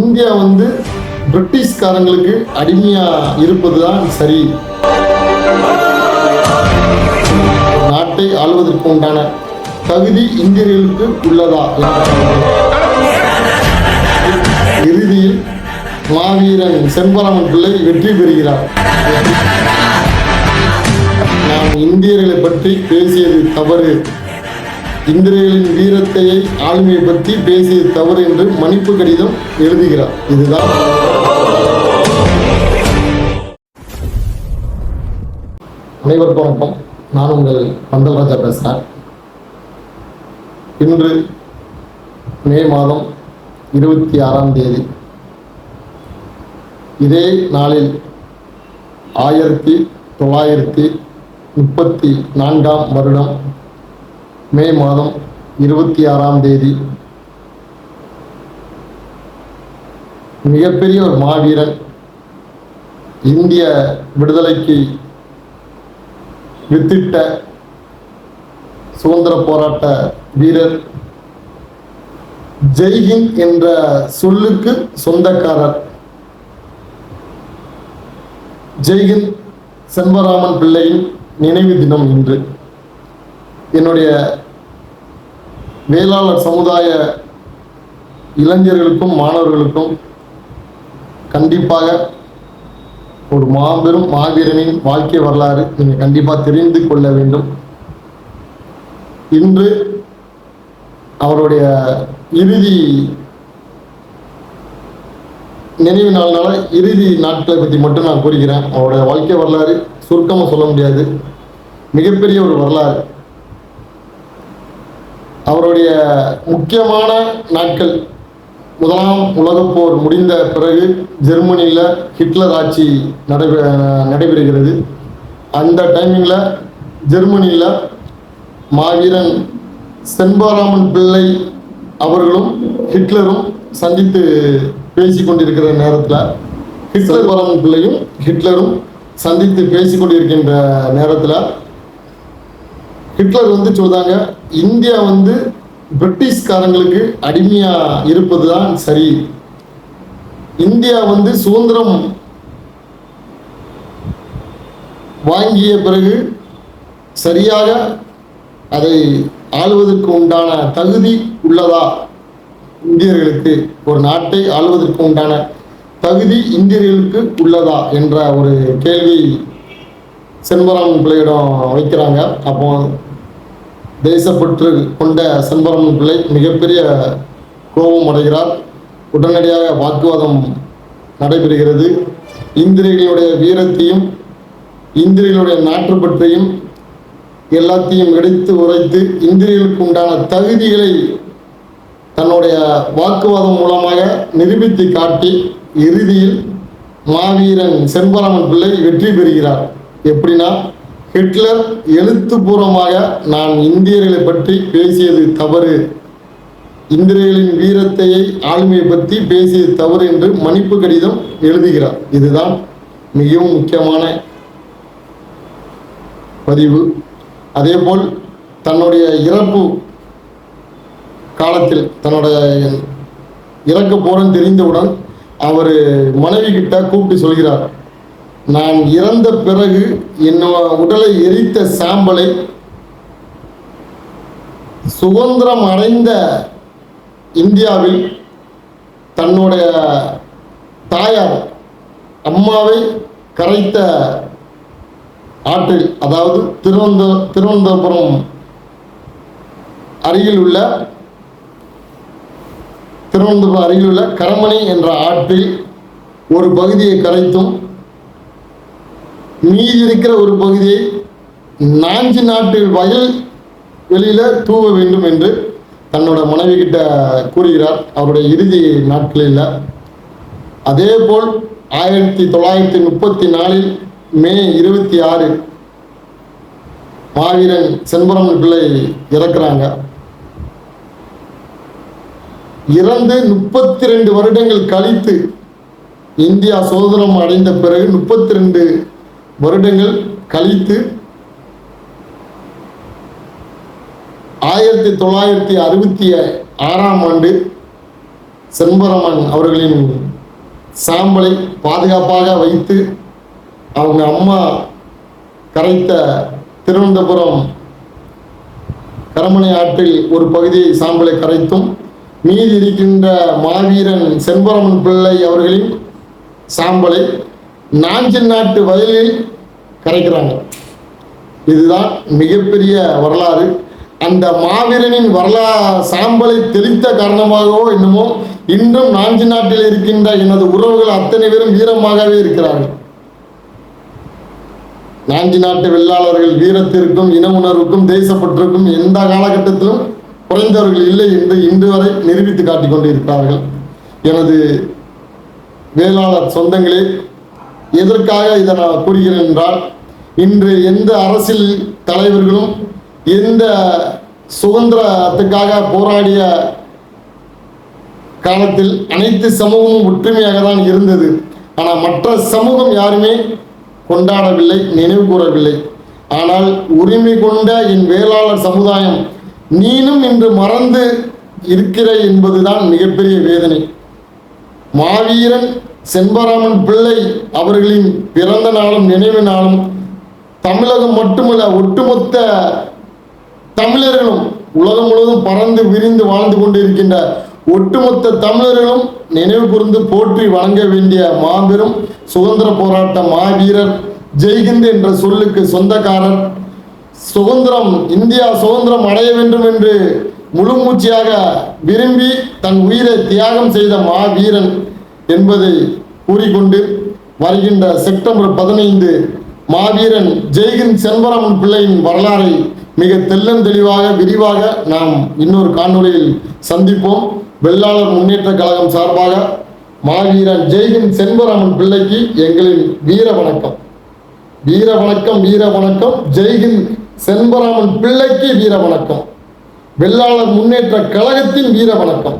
India வந்து பிரிட்டிஷ்காரங்களுக்கு அடிமையா இருப்பதுதான் சரி. நாட்டை ஆள்வதற்கு உண்டான தகுதி இந்தியர்களுக்கு உள்ளதா? இறுதியில் மாவீரன் செம்பராமன் பிள்ளை வெற்றி பெறுகிறார். நாம் இந்தியர்களை பற்றி பேசியது தவறு. இந்திரியர்களின் வீரத்தை ஆளுமையை பற்றி பேசியது தவறு என்று மன்னிப்பு கடிதம் எழுதுகிறார். இதுதான். அனைவருக்கும் வணக்கம். நான் உங்கள் பந்தல்ராஜா பேசுகிறேன் இன்று மே மாதம் இருபத்தி ஆறாம் தேதி. இதே நாளில் ஆயிரத்தி தொள்ளாயிரத்தி முப்பத்தி நான்காம் வருடம் மே மாதம் இருபத்தி ஆறாம் தேதி. மிகப்பெரிய ஒரு மாவீரன் இந்திய விடுதலைக்கு வித்திட்ட சுதந்திர போராட்ட வீரர் ஜெய்ஹிந்த் என்ற சொல்லுக்கு சொந்தக்காரர். ஜெய்ஹிந்த் செல்வராமன் பிள்ளையின் நினைவு தினம் இன்று. என்னுடைய வேளாளர் சமுதாய இளைஞர்களுக்கும் மாணவர்களுக்கும் கண்டிப்பாக ஒரு மாபெரும் மாவீரனின் வாழ்க்கை வரலாறு நீங்கள் கண்டிப்பாக தெரிந்து கொள்ள வேண்டும். இன்று அவருடைய இறுதி நினைவு நாள்னால இறுதி நாட்களை பற்றி மட்டும் நான் கூறுகிறேன். அவருடைய வாழ்க்கை வரலாறு சுருக்கமாக சொல்ல முடியாது. மிகப்பெரிய ஒரு வரலாறு. அவருடைய முக்கியமான நாட்கள். முதலாம் உலகப்போர் முடிந்த பிறகு ஜெர்மனியில் ஹிட்லர் ஆட்சி நடைபெ நடைபெறுகிறது. அந்த டைமிங்கில் ஜெர்மனியில் மாவீரன் செண்பாராமன் பிள்ளை அவர்களும் ஹிட்லரும் சந்தித்து பேசி கொண்டிருக்கிற நேரத்தில் ஹிட்லர் பாராமன் பிள்ளையும் ஹிட்லரும் சந்தித்து பேசி கொண்டிருக்கின்ற நேரத்தில் ஹிட்லர் வந்து சொல்றாங்க இந்தியா வந்து பிரிட்டிஷ்காரங்களுக்கு அடிமையா இருப்பதுதான் சரி. இந்தியா வந்து சுதந்திரம் வாங்கிய பிறகு சரியாக அதை ஆளுவதற்கு உண்டான தகுதி உள்ளதா? இந்தியர்களுக்கு ஒரு நாட்டை ஆளுவதற்கு உண்டான தகுதி இந்தியர்களுக்கு உள்ளதா? என்ற ஒரு கேள்வி செண்பராமன் பிள்ளையிடம் வைக்கிறாங்க. அப்போ தேசப்பற்று கொண்ட செண்பராமன் பிள்ளை மிகப்பெரிய கோபம் அடைகிறார். உடனடியாக வாக்குவாதம் நடைபெறுகிறது. இந்திரியர்களுடைய வீரத்தையும் இந்திரியர்களுடைய நாற்றுப்பற்றையும் எல்லாத்தையும் எடுத்து உரைத்து இந்திரியர்களுக்கு உண்டான தகுதிகளை தன்னுடைய வாக்குவாதம் மூலமாக நிரூபித்து காட்டி இறுதியில் மாவீரன் செண்பராமன் பிள்ளை வெற்றி பெறுகிறார். எப்படின்னா ஹிட்லர் எழுத்துப்பூர்வமாக நான் இந்தியர்களை பற்றி பேசியது தவறு. இந்திரியர்களின் வீரத்தையை ஆளுமையை பற்றி பேசியது தவறு என்று மன்னிப்பு கடிதம் எழுதுகிறார். இதுதான் மிகவும் முக்கியமான பதிவு. அதேபோல் தன்னுடைய இறப்பு காலத்தில் தன்னுடைய இறக்க போறன்னு தெரிந்தவுடன் அவர் மனைவி கிட்ட கூப்பிட்டு சொல்கிறார். நான் இறந்த பிறகு என்னோட உடலை எரித்த சாம்பலை சுதந்திரம் அடைந்த இந்தியாவில் தன்னுடைய தாயார் அம்மாவை கரைத்த ஆற்றில் அதாவது திருவந்த திருவனந்தபுரம் அருகில் உள்ள திருவனந்தபுரம் அருகில் உள்ள கரமணி என்ற ஆற்றில் ஒரு பகுதியை கரைத்தும் மீதி இருக்கிற ஒரு பகுதியை நான்கு நாட்டு வயல் வெளியில தூவ வேண்டும் என்று தன்னோட மனைவி கிட்ட கூறுகிறார். அவருடைய இறுதி நாட்களில் அதே போல் ஆயிரத்தி தொள்ளாயிரத்தி முப்பத்தி நாலில் மே இருபத்தி ஆறு மாவீரன் செண்பரம் பிள்ளை இறக்குறாங்க. இறந்து முப்பத்தி ரெண்டு வருடங்கள் கழித்து இந்தியா சுதந்திரம் அடைந்த பிறகு முப்பத்தி ரெண்டு வருடங்கள் கழித்து ஆயிரத்தி தொள்ளாயிரத்தி அறுபத்தி ஆறாம் ஆண்டு செம்பரமன் அவர்களின் சாம்பலை பாதுகாப்பாக வைத்து அவங்க அம்மா கரைத்த திருவனந்தபுரம் கரமனை ஆற்றில் ஒரு பகுதியை சாம்பலை கரைத்தும் மீதி இருக்கின்ற மாவீரன் செம்பரமன் பிள்ளை அவர்களின் சாம்பலை நாஞ்சில் நாட்டு வயலில் கரைக்கிறாங்க. இதுதான் மிகப்பெரிய வரலாறு. அந்த மாவீரனின் வரலா சாம்பலை தெளித்த காரணமாகவோ என்னமோ இன்றும் நாஞ்சி நாட்டில் இருக்கின்ற எனது உறவுகள் அத்தனை பேரும் வீரமாகவே இருக்கிறார்கள். நாஞ்சி நாட்டு வெள்ளாளர்கள் வீரத்திற்கும் இன உணர்வுக்கும் தேசப்பற்றுக்கும் எந்த காலகட்டத்திலும் குறைந்தவர்கள் இல்லை என்று இன்று வரை நிரூபித்து காட்டிக் கொண்டிருக்கிறார்கள். எனது வேளாளர் சொந்தங்களே எதற்காக இதை நான் கூறுகிறேன் என்றால் இன்று எந்த அரசியல் தலைவர்களும் எந்த சுதந்திரத்துக்காக போராடிய காலத்தில் அனைத்து சமூகமும் ஒற்றுமையாக தான் இருந்தது. ஆனால் மற்ற சமூகம் யாருமே கொண்டாடவில்லை நினைவு கூறவில்லை. ஆனால் உரிமை கொண்ட என் வேளாளர் சமுதாயம் நீனும் இன்று மறந்து இருக்கிற என்பதுதான் மிகப்பெரிய வேதனை. மாவீரன் செண்பராமன் பிள்ளை அவர்களின் பிறந்த நாளும் நினைவு நாளும் தமிழகம் மட்டுமல்ல ஒட்டுமொத்த தமிழர்களும் உலகம் முழுவதும் பறந்து விரிந்து வாழ்ந்து கொண்டிருக்கின்ற ஒட்டுமொத்த தமிழர்களும் நினைவு கூர்ந்து போற்றி வணங்க வேண்டிய மாபெரும் சுதந்திர போராட்ட மாவீரர் ஜெய்ஹிந்த் என்ற சொல்லுக்கு சொந்தக்காரர். சுதந்திரம் இந்தியா சுதந்திரம் அடைய வேண்டும் என்று முழு மூச்சியாக விரும்பி தன் உயிரை தியாகம் செய்த மாவீரன் என்பதை கூறிக்கொண்டு வருகின்ற செப்டம்பர் பதினைந்து மாவீரன் ஜெய்கின் செண்பராமன் பிள்ளையின் வரலாறை மிக தெள்ளம் தெளிவாக விரிவாக நாம் இன்னொரு காணொலியில் சந்திப்போம். வெள்ளாளர் முன்னேற்ற கழகம் சார்பாக மாவீரன் ஜெய்கின் செண்பராமன் பிள்ளைக்கு எங்களின் வீர வணக்கம். வீர வணக்கம் வீர வணக்கம். ஜெய்கின் செண்பராமன் பிள்ளைக்கு வீர வணக்கம். வெள்ளாளர் முன்னேற்ற கழகத்தின் வீர வணக்கம்